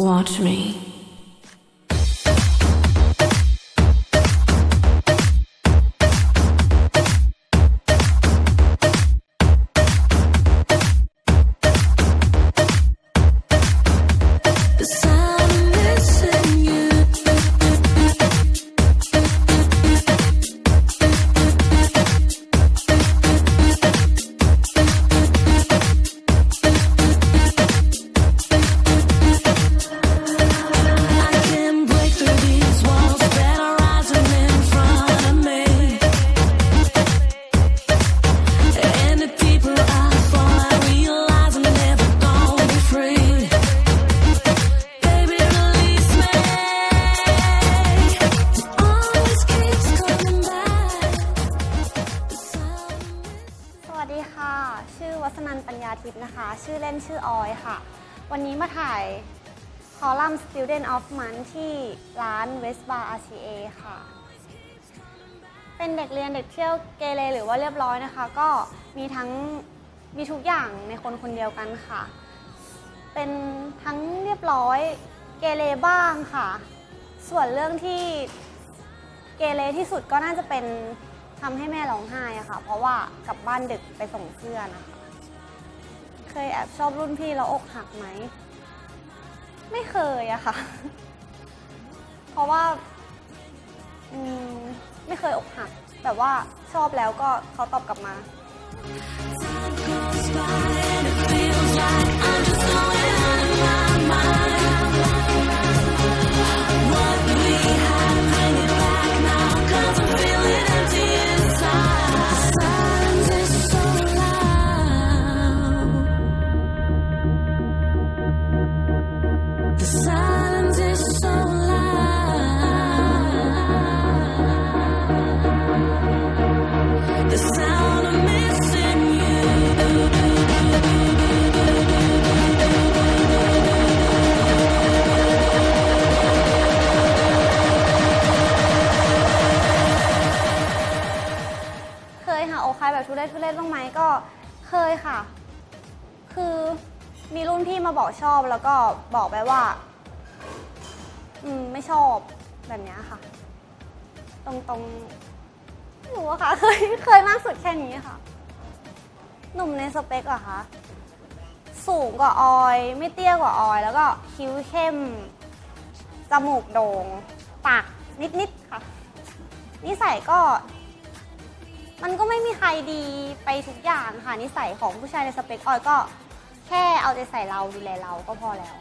Watch me. ปัญญาทิพย์นะคะ ชื่อเล่นชื่อออยค่ะ วันนี้มาถ่ายคอลัมน์ Student of Month ที่ร้าน West Bar RCA ค่ะ เป็นเด็กเรียนเด็กเที่ยวเกเรหรือว่าเรียบร้อยนะคะ ก็มีทั้งมีทุกอย่างในคนคนเดียวกันค่ะ เป็นทั้งเรียบร้อยเกเรบ้างค่ะ ส่วนเรื่องที่เกเรที่สุดก็น่าจะเป็นทำให้แม่ร้องไห้อะค่ะ เพราะว่ากลับบ้านดึกไปส่งเพื่อนนะคะ เคยแอบชอบรุ่นพี่แล้วอกหักไหม ไม่เคยอะค่ะ เพราะว่าอืมไม่เคยอกหัก แต่ว่าชอบแล้วก็เขาตอบกลับมา ยหาอกใครแบบทุเรศทุเรศบ้างไหมก็เคยค่ะ คือมีรุ่นพี่มาบอกชอบแล้วก็บอกไปว่า อืมไม่ชอบแบบเนี้ยค่ะ ตรงตรงไม่รู้อะค่ะ เคยเคยมากสุดแค่นี้ค่ะ หนุ่มในสเปคเหรอะคะสูงกว่าออย ไม่เตี้ยกว่าออย แล้วก็คิ้วเข้มจมูกโด่งปากนิดๆค่ะนิสัยก็ มันก็ไม่มีใครดีไปทุกอย่างค่ะนิสัยของผู้ชายในสเปคออยก็แค่เอาใจใส่เราดูแลเราก็พอแล้ว